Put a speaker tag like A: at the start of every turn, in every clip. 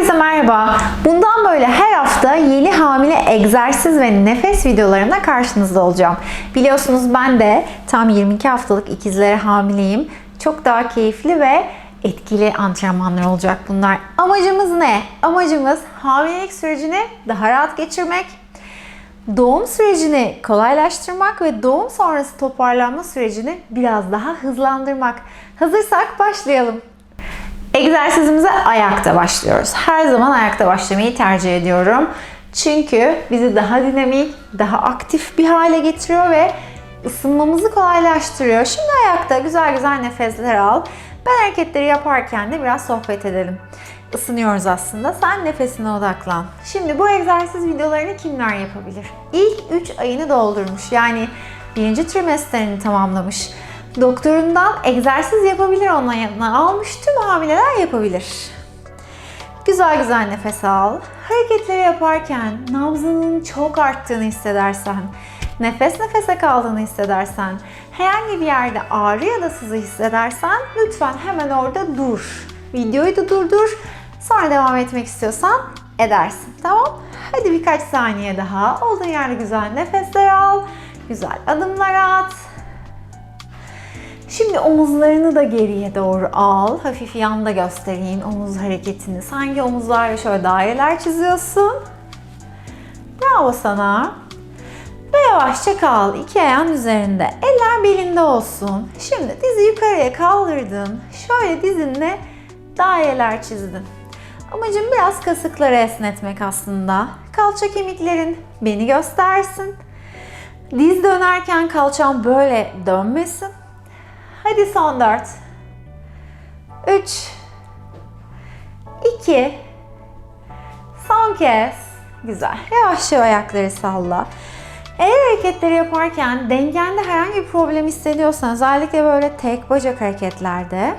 A: Herkese merhaba. Bundan böyle her hafta yeni hamile egzersiz ve nefes videolarımla karşınızda olacağım. Biliyorsunuz ben de tam 22 haftalık ikizlere hamileyim. Çok daha keyifli ve etkili antrenmanlar olacak bunlar. Amacımız ne? Amacımız hamilelik sürecini daha rahat geçirmek, doğum sürecini kolaylaştırmak ve doğum sonrası toparlanma sürecini biraz daha hızlandırmak. Hazırsak başlayalım. Egzersizimize ayakta başlıyoruz. Her zaman ayakta başlamayı tercih ediyorum. Çünkü bizi daha dinamik, daha aktif bir hale getiriyor ve ısınmamızı kolaylaştırıyor. Şimdi ayakta güzel güzel nefesler al. Ben hareketleri yaparken de biraz sohbet edelim. Isınıyoruz aslında. Sen nefesine odaklan. Şimdi bu egzersiz videolarını kimler yapabilir? İlk 3 ayını doldurmuş. Yani birinci trimesterini tamamlamış. Doktorundan egzersiz yapabilir onayını almış. Tüm hamileler yapabilir. Güzel güzel nefes al. Hareketleri yaparken nabzının çok arttığını hissedersen, nefes nefese kaldığını hissedersen, herhangi bir yerde ağrı ya da sızı hissedersen lütfen hemen orada dur. Videoyu da durdur. Sonra devam etmek istiyorsan edersin. Tamam? Hadi birkaç saniye daha. Olduğun yerde güzel nefesler al. Güzel adımlar at. Şimdi omuzlarını da geriye doğru al. Hafif yanda göstereyim omuz hareketini. Sanki omuzlarla şöyle daireler çiziyorsun. Bravo sana. Ve yavaşça kal. İki ayağın üzerinde. Eller belinde olsun. Şimdi dizi yukarıya kaldırdın. Şöyle dizinle daireler çizdin. Amacım biraz kasıkları esnetmek aslında. Kalça kemiklerin beni göstersin. Diz dönerken kalçam böyle dönmesin. Hadi son 4. 3 2 Son kez. Güzel. Yavaşça ayakları salla. El hareketleri yaparken dengende herhangi bir problem hissediyorsan özellikle böyle tek bacak hareketlerde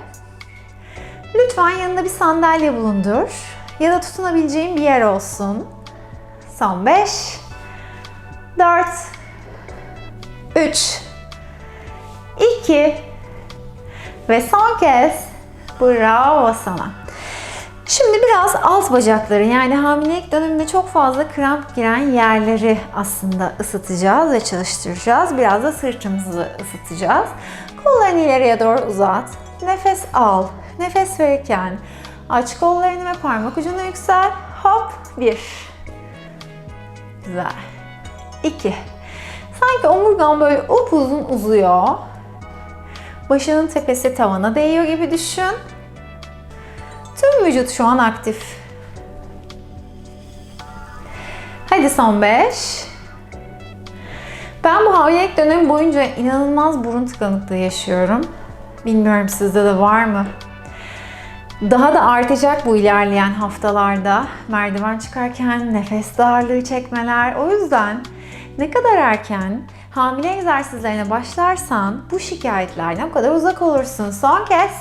A: lütfen yanında bir sandalye bulundur ya da tutunabileceğin bir yer olsun. Son 5 4 3 2 ve son kez bravo sana. Şimdi biraz alt bacakları yani hamilelik döneminde çok fazla kramp giren yerleri aslında ısıtacağız ve çalıştıracağız. Biraz da sırtımızı ısıtacağız. Kollarını ileriye doğru uzat. Nefes al. Nefes verirken aç kollarını ve parmak ucuna yüksel. Hop. Bir. Güzel. İki. Sanki omurgan böyle upuzun uzuyor. Başının tepesi tavana değiyor gibi düşün. Tüm vücut şu an aktif. Hadi son 5. Ben bu hamilelik dönemi boyunca inanılmaz burun tıkanıklığı yaşıyorum. Bilmiyorum sizde de var mı? Daha da artacak bu ilerleyen haftalarda. Merdiven çıkarken nefes darlığı çekmeler. O yüzden ne kadar erken hamile egzersizlerine başlarsan bu şikayetlerden o kadar uzak olursun. Son kez.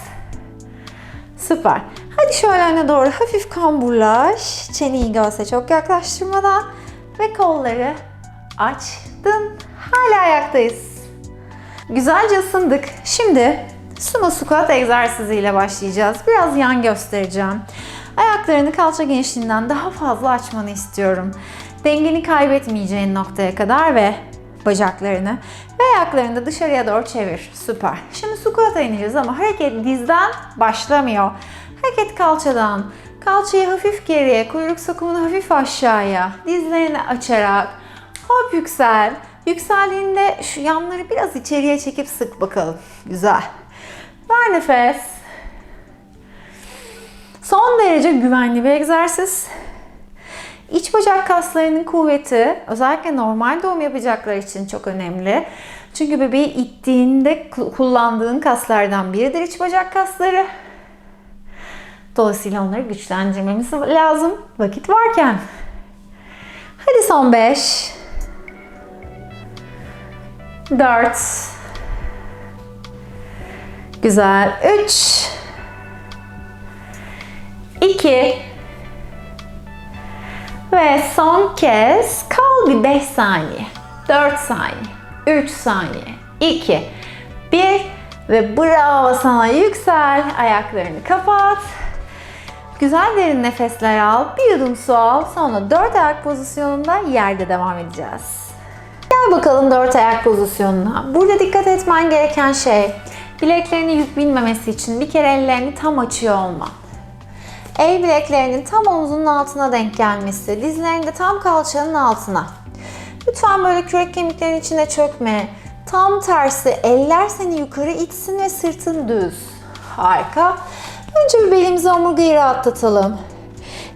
A: Süper. Hadi şöyle öne doğru hafif kamburlaş. Çeneyi göğse çok yaklaştırmadan ve kolları açtın. Hala ayaktayız. Güzelce ısındık. Şimdi sumo squat egzersiziyle başlayacağız. Biraz yan göstereceğim. Ayaklarını kalça genişliğinden daha fazla açmanı istiyorum. Dengeni kaybetmeyeceğin noktaya kadar ve bacaklarını ve ayaklarını da dışarıya doğru çevir. Süper. Şimdi squat'a ineceğiz ama hareket dizden başlamıyor. Hareket kalçadan. Kalçayı hafif geriye, kuyruk sokumunu hafif aşağıya. Dizlerini açarak hop yüksel. Yükseldiğinde şu yanları biraz içeriye çekip sık bakalım. Güzel. Ver nefes. Son derece güvenli bir egzersiz. İç bacak kaslarının kuvveti özellikle normal doğum yapacaklar için çok önemli. Çünkü bebeği ittiğinde kullandığın kaslardan biridir iç bacak kasları. Dolayısıyla onları güçlendirmemiz lazım vakit varken. Hadi son 5 4 Güzel. 3 2 ve son kez kal bir 5 saniye, 4 saniye, 3 saniye, 2, 1 ve bravo sana yüksel. Ayaklarını kapat. Güzel derin nefesler al. Bir yudum su al. Sonra dört ayak pozisyonunda yerde devam edeceğiz. Gel bakalım dört ayak pozisyonuna. Burada dikkat etmen gereken şey bileklerine yük binmemesi için bir kere ellerini tam açıyor olman. El bileklerinin tam omzunun altına denk gelmesi, dizlerin de tam kalçanın altına. Lütfen böyle kürek kemiklerin içine çökme. Tam tersi eller seni yukarı itsin ve sırtın düz. Harika. Önce bir belimizi omurgayı rahatlatalım.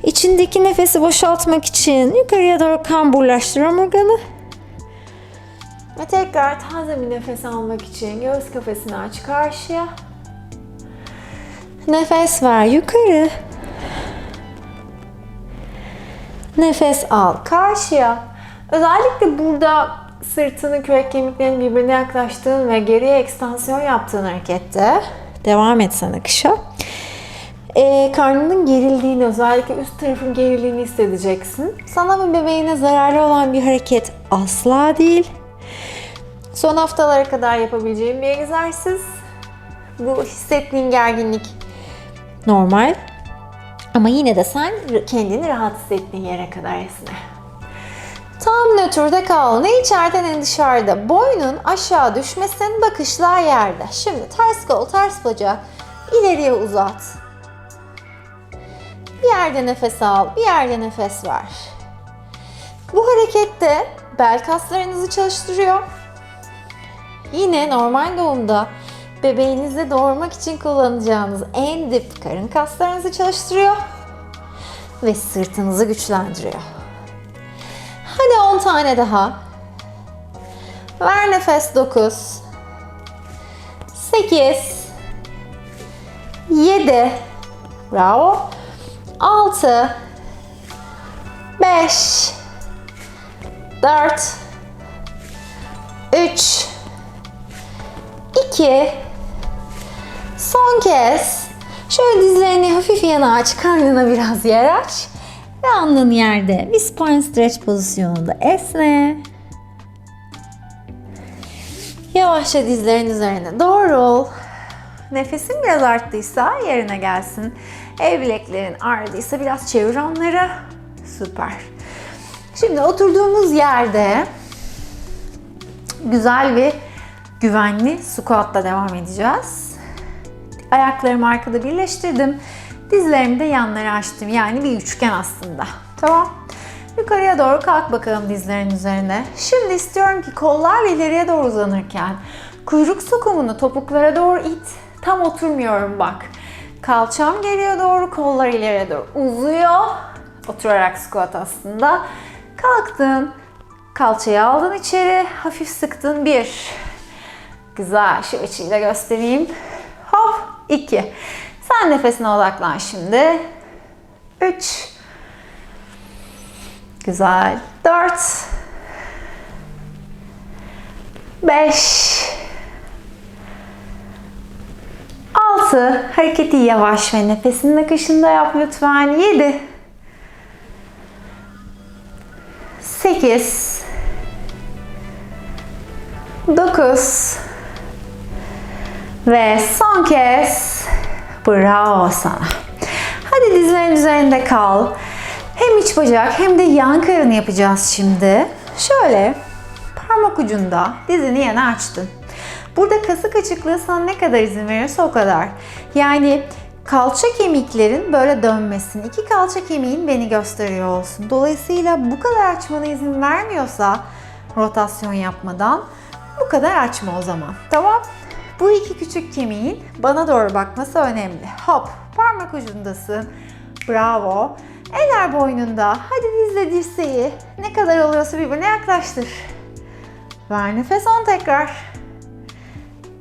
A: İçindeki nefesi boşaltmak için yukarıya doğru kamburlaştır omurganı. Ve tekrar taze bir nefes almak için göğüs kafesini aç karşıya. Nefes ver yukarı. Nefes al karşıya. Özellikle burada sırtını, kürek kemiklerinin birbirine yaklaştığın ve geriye ekstansiyon yaptığın harekette devam etsen akışa. Ee, karnının gerildiğini, özellikle üst tarafın gerildiğini hissedeceksin. Sana ve bebeğine zararlı olan bir hareket asla değil. Son haftalara kadar yapabileceğim bir egzersiz. Bu hissettiğin gerginlik normal. Ama yine de sen kendini rahat hissettiğin yere kadar esne. Tam nötrde kal. Ne içeride ne dışarıda. Boynun aşağı düşmesin, bakışlar yerde. Şimdi ters kol, ters bacak. ileriye uzat. Bir yerde nefes al, bir yerde nefes ver. Bu harekette bel kaslarınızı çalıştırıyor. Yine normal doğumda bebeğinizi doğurmak için kullanacağınız en dip karın kaslarınızı çalıştırıyor ve sırtınızı güçlendiriyor. Hadi 10 tane daha. Ver nefes 9 8 7 Bravo. 6 5 4 3 2 Son kez şöyle dizlerini hafif yana aç, karnına biraz yer aç ve alnın yerde bir spine stretch pozisyonunda esne. Yavaşça dizlerin üzerine doğru ol. Nefesin biraz arttıysa yerine gelsin. El bileklerin ağrıdıysa biraz çevir onları. Süper. Şimdi oturduğumuz yerde güzel bir güvenli squatla devam edeceğiz. Ayaklarımı arkada birleştirdim. Dizlerimi de yanlara açtım. Yani bir üçgen aslında. Tamam. Yukarıya doğru kalk bakalım dizlerin üzerine. Şimdi istiyorum ki kollar ileriye doğru uzanırken kuyruk sokumunu topuklara doğru it. Tam oturmuyorum bak. Kalçam geriye doğru, kollar ileriye doğru uzuyor. Oturarak squat aslında. Kalktın. Kalçayı aldın içeri. Hafif sıktın. Bir. Güzel. Şu açıyla göstereyim. Hop. iki. Sen nefesine odaklan şimdi. Üç. Güzel. Dört. Beş. Altı. Hareketi yavaş ve nefesinin akışında yap lütfen. Yedi. Sekiz. Dokuz. Ve son kez bravo sana. Hadi dizlerin üzerinde kal. Hem iç bacak hem de yan karını yapacağız şimdi. Şöyle parmak ucunda dizini yana açtın. Burada kasık açıklığı sana ne kadar izin verirse o kadar. Yani kalça kemiklerin böyle dönmesin. İki kalça kemiğin beni gösteriyor olsun. Dolayısıyla bu kadar açmana izin vermiyorsa rotasyon yapmadan bu kadar açma o zaman. Tamam? Bu iki küçük kemiğin bana doğru bakması önemli. Hop, parmak ucundasın. Bravo. Eller boynunda. Hadi dizle dirseği. Ne kadar oluyorsa birbirine yaklaştır. Ver nefes 10 tekrar.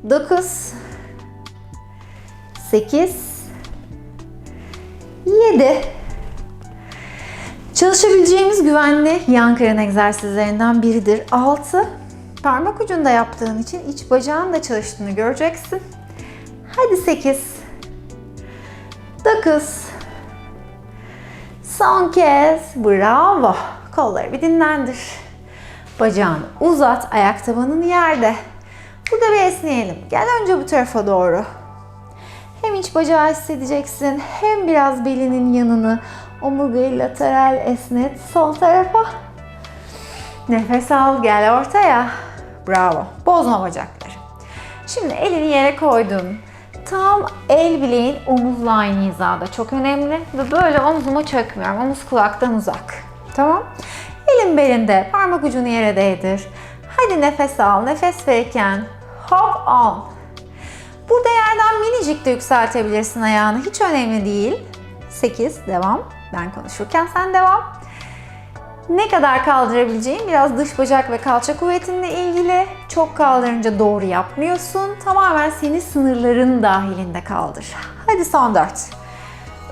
A: 9 8 7 Çalışabileceğimiz güvenli yan karın egzersizlerinden biridir. 6 Parmak ucunda yaptığın için iç bacağın da çalıştığını göreceksin. Hadi 8 9 Son kez bravo. Kolları bir dinlendir. Bacağını uzat, ayak tabanın yerde. Burada bir esneyelim. Gel önce bu tarafa doğru. Hem iç bacağı hissedeceksin hem biraz belinin yanını omurgayı lateral esnet sol tarafa. Nefes al gel ortaya. Bravo. Bozma bacakları. Şimdi elini yere koydun. Tam el bileğin omuzla aynı hizada. Çok önemli. Ve böyle omzuma çökmüyorum. Omuz kulaktan uzak. Tamam. Elin belinde. Parmak ucunu yere değdir. Hadi nefes al. Nefes verirken hop on. Burada yerden minicik de yükseltebilirsin ayağını. Hiç önemli değil. 8. Devam. Ben konuşurken sen devam. Ne kadar kaldırabileceğin biraz dış bacak ve kalça kuvvetinle ilgili. Çok kaldırınca doğru yapmıyorsun. Tamamen senin sınırların dahilinde kaldır. Hadi son 4.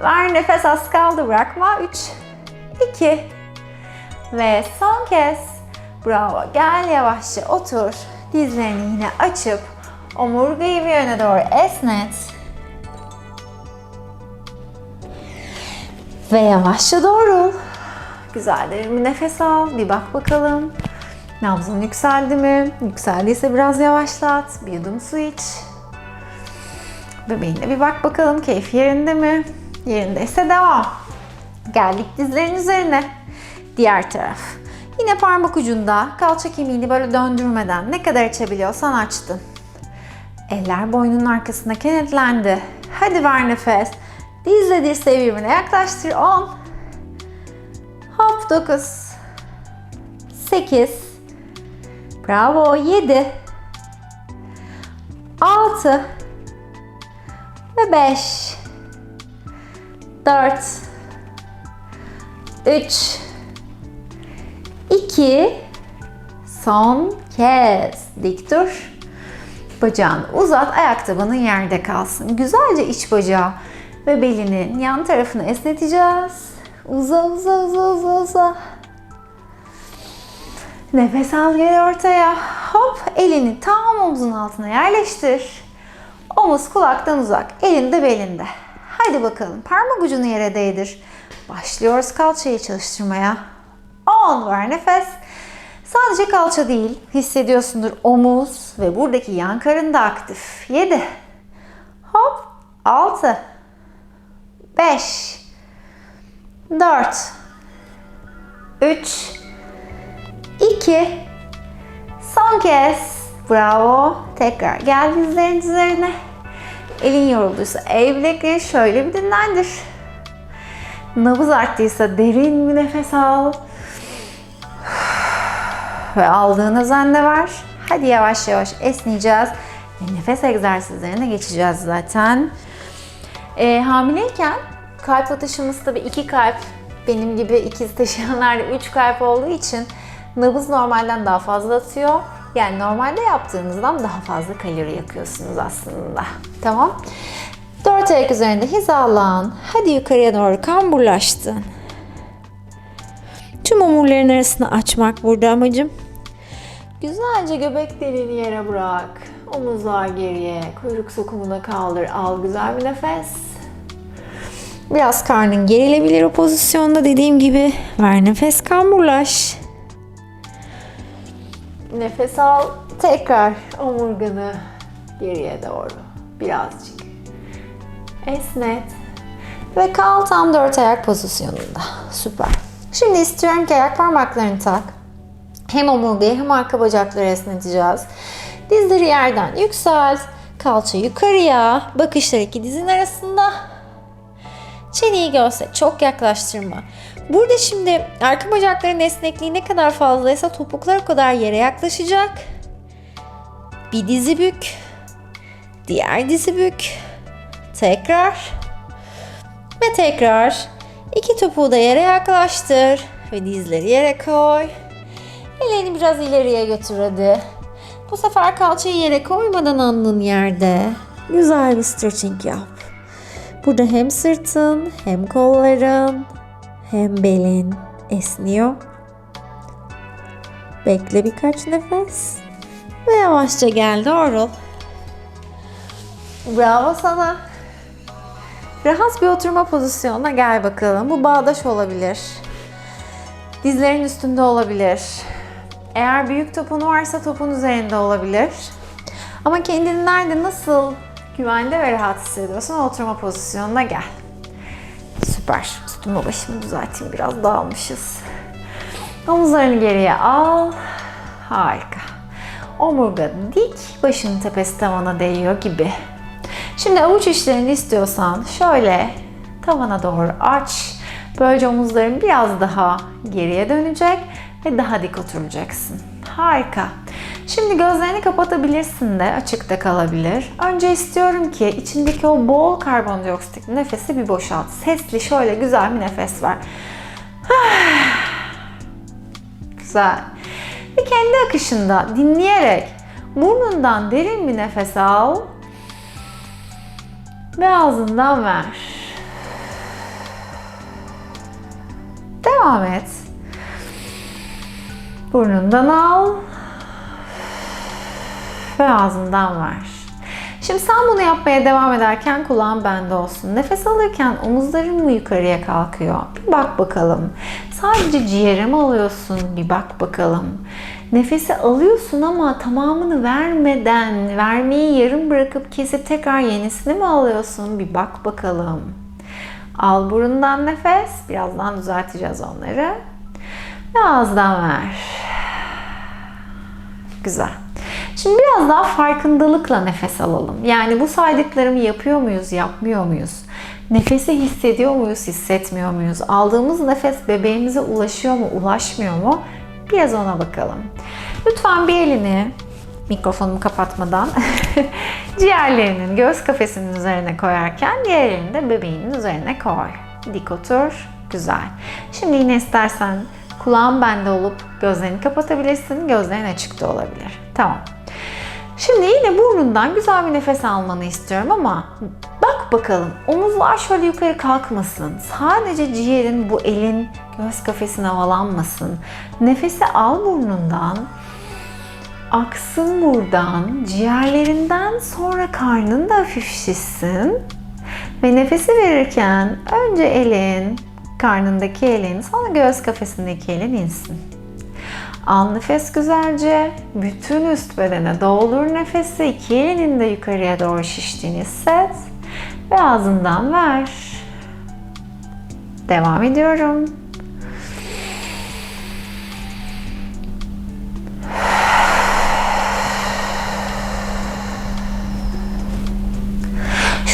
A: Ver nefes az kaldı bırakma. 3, 2 ve son kez. Bravo. Gel yavaşça otur. Dizlerini yine açıp omurgayı bir yöne doğru esnet. Ve yavaşça doğrul. Güzel derin bir nefes al. Bir bak bakalım. Nabzın yükseldi mi? Yükseldiyse biraz yavaşlat. Bir yudum su iç. Bebeğine bir bak bakalım keyif yerinde mi? Yerindeyse devam. Geldik dizlerin üzerine. Diğer taraf. Yine parmak ucunda kalça kemiğini böyle döndürmeden ne kadar açabiliyorsan açtın. Eller boynunun arkasında kenetlendi. Hadi ver nefes. Dizle dirseği birbirine yaklaştır. 10 Hop 9 8 Bravo 7 6 ve 5 4 3 2 Son kez dik dur. Bacağını uzat, ayak tabanın yerde kalsın. Güzelce iç bacağı ve belinin yan tarafını esneteceğiz. Uza uza uza uza uza. Nefes al gel ortaya. Hop elini tam omzun altına yerleştir. Omuz kulaktan uzak. Elin de belinde. Hadi bakalım parmak ucunu yere değdir. Başlıyoruz kalçayı çalıştırmaya. 10 ver nefes. Sadece kalça değil, hissediyorsundur omuz ve buradaki yan karın da aktif. 7 Hop 6 5 4 3 2 Son kez. Bravo. Tekrar gel dizlerin üzerine. Elin yorulduysa el bilekleri şöyle bir dinlendir. Nabız arttıysa derin bir nefes al. Ve aldığın zende ver. Hadi yavaş yavaş esneyeceğiz. Nefes egzersizlerine geçeceğiz zaten. E, hamileyken kalp atışımız tabii iki kalp. Benim gibi ikiz taşıyanlarda üç kalp olduğu için nabız normalden daha fazla atıyor. Yani normalde yaptığınızdan daha fazla kalori yakıyorsunuz aslında. Tamam. Dört ayak üzerinde hizalan. Hadi yukarıya doğru kamburlaştın. Tüm omurların arasını açmak burada amacım. Güzelce göbek deliğini yere bırak. Omuzlar geriye. Kuyruk sokumuna kaldır. Al güzel bir nefes. Biraz karnın gerilebilir o pozisyonda dediğim gibi. Ver nefes kamburlaş. Nefes al. Tekrar omurganı geriye doğru. Birazcık. Esnet. Ve kal tam dört ayak pozisyonunda. Süper. Şimdi istiyorum ki ayak parmaklarını tak. Hem omurgayı hem arka bacakları esneteceğiz. Dizleri yerden yükselt. Kalça yukarıya. Bakışlar iki dizin arasında. Çeneyi göğse çok yaklaştırma. Burada şimdi arka bacakların esnekliği ne kadar fazlaysa topuklar o kadar yere yaklaşacak. Bir dizi bük. Diğer dizi bük. Tekrar. Ve tekrar. İki topuğu da yere yaklaştır. Ve dizleri yere koy. Ellerini biraz ileriye götür hadi. Bu sefer kalçayı yere koymadan alnın yerde. Güzel bir stretching yap. Burada hem sırtın, hem kolların, hem belin esniyor. Bekle birkaç nefes. Ve yavaşça gel doğrul. Bravo sana. Rahat bir oturma pozisyonuna gel bakalım. Bu bağdaş olabilir. Dizlerin üstünde olabilir. Eğer büyük topun varsa topun üzerinde olabilir. Ama kendini nerede nasıl güvende ve rahat hissediyorsan oturma pozisyonuna gel. Süper. Üstümü başımı düzelteyim. Biraz dağılmışız. Omuzlarını geriye al. Harika. Omurga dik, başının tepesi tavana değiyor gibi. Şimdi avuç içlerini istiyorsan şöyle tavana doğru aç. Böylece omuzların biraz daha geriye dönecek ve daha dik oturacaksın. Harika. Şimdi gözlerini kapatabilirsin de açıkta kalabilir. Önce istiyorum ki içindeki o bol karbondioksit nefesi bir boşalt. Sesli şöyle güzel bir nefes ver. Güzel. Ve kendi akışında dinleyerek burnundan derin bir nefes al ve ağzından ver. Devam et. Burnundan al ve ağzından ver. Şimdi sen bunu yapmaya devam ederken kulağın bende olsun. Nefes alırken omuzların mı yukarıya kalkıyor? Bir bak bakalım. Sadece ciğere mi alıyorsun? Bir bak bakalım. Nefesi alıyorsun ama tamamını vermeden, vermeyi yarım bırakıp kesip tekrar yenisini mi alıyorsun? Bir bak bakalım. Al burundan nefes. Birazdan düzelteceğiz onları. Ve ağızdan ver. Güzel. Şimdi biraz daha farkındalıkla nefes alalım. Yani bu saydıklarımı yapıyor muyuz, yapmıyor muyuz? Nefesi hissediyor muyuz, hissetmiyor muyuz? Aldığımız nefes bebeğimize ulaşıyor mu, ulaşmıyor mu? Biraz ona bakalım. Lütfen bir elini mikrofonumu kapatmadan ciğerlerinin göğüs kafesinin üzerine koyarken diğer elini de bebeğinin üzerine koy. Dik otur. Güzel. Şimdi yine istersen kulağın bende olup gözlerini kapatabilirsin. Gözlerin açık da olabilir. Tamam. Şimdi yine burnundan güzel bir nefes almanı istiyorum ama bak bakalım omuzlar şöyle yukarı kalkmasın. Sadece ciğerin bu elin göğüs kafesine havalanmasın. Nefesi al burnundan. Aksın buradan, ciğerlerinden sonra karnın da hafif şişsin. Ve nefesi verirken önce elin, karnındaki elin, sonra göğüs kafesindeki elin insin. Al nefes güzelce. Bütün üst bedene doldur nefesi. İki elinin de yukarıya doğru şiştiğini hisset. Ve ağzından ver. Devam ediyorum.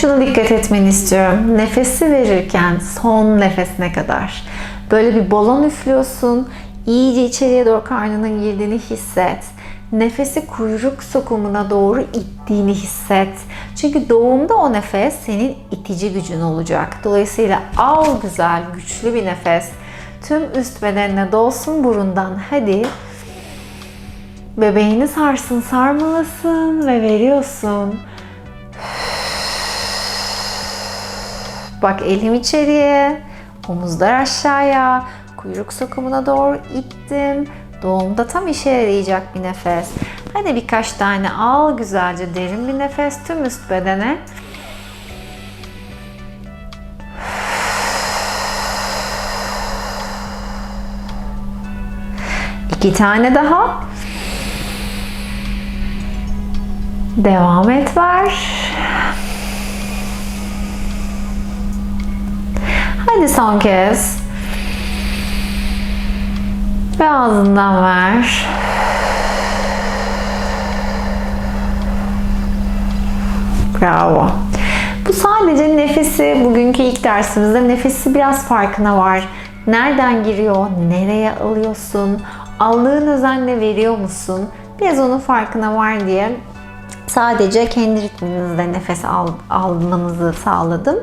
A: Şunu dikkat etmeni istiyorum. Nefesi verirken son nefesine kadar böyle bir balon üflüyorsun. İyice içeriye doğru karnının girdiğini hisset. Nefesi kuyruk sokumuna doğru ittiğini hisset. Çünkü doğumda o nefes senin itici gücün olacak. Dolayısıyla al güzel, güçlü bir nefes. Tüm üst bedenine dolsun burundan. Hadi. Bebeğini sarsın, sarmalasın ve veriyorsun. Bak elim içeriye, omuzlar aşağıya, kuyruk sokumuna doğru ittim. Doğumda tam işe yarayacak bir nefes. Hadi birkaç tane al güzelce derin bir nefes tüm üst bedene. İki tane daha. Devam et ver. Hadi son kez. Ve ağzından ver. Bravo. Bu sadece nefesi, bugünkü ilk dersimizde nefesi biraz farkına var. Nereden giriyor, nereye alıyorsun, aldığın özenle veriyor musun? Biraz onun farkına var diye sadece kendi ritminizde nefes al, almanızı sağladım.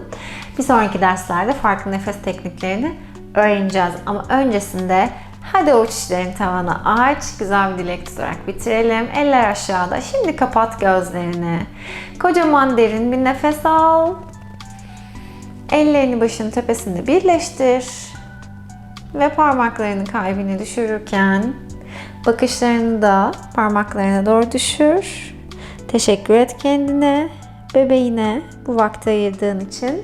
A: Bir sonraki derslerde farklı nefes tekniklerini öğreneceğiz. Ama öncesinde hadi avuç içlerini tavana aç. Güzel bir dilek tutarak bitirelim. Eller aşağıda. Şimdi kapat gözlerini. Kocaman derin bir nefes al. Ellerini başın tepesinde birleştir. Ve parmaklarını kalbine düşürürken bakışlarını da parmaklarına doğru düşür. Teşekkür et kendine, bebeğine bu vakti ayırdığın için.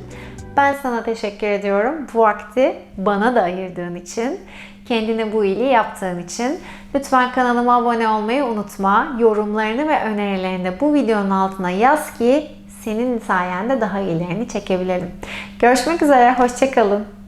A: Ben sana teşekkür ediyorum bu vakti bana da ayırdığın için. Kendine bu iyiliği yaptığın için. Lütfen kanalıma abone olmayı unutma. Yorumlarını ve önerilerini de bu videonun altına yaz ki senin sayende daha iyilerini çekebilirim. Görüşmek üzere, hoşçakalın.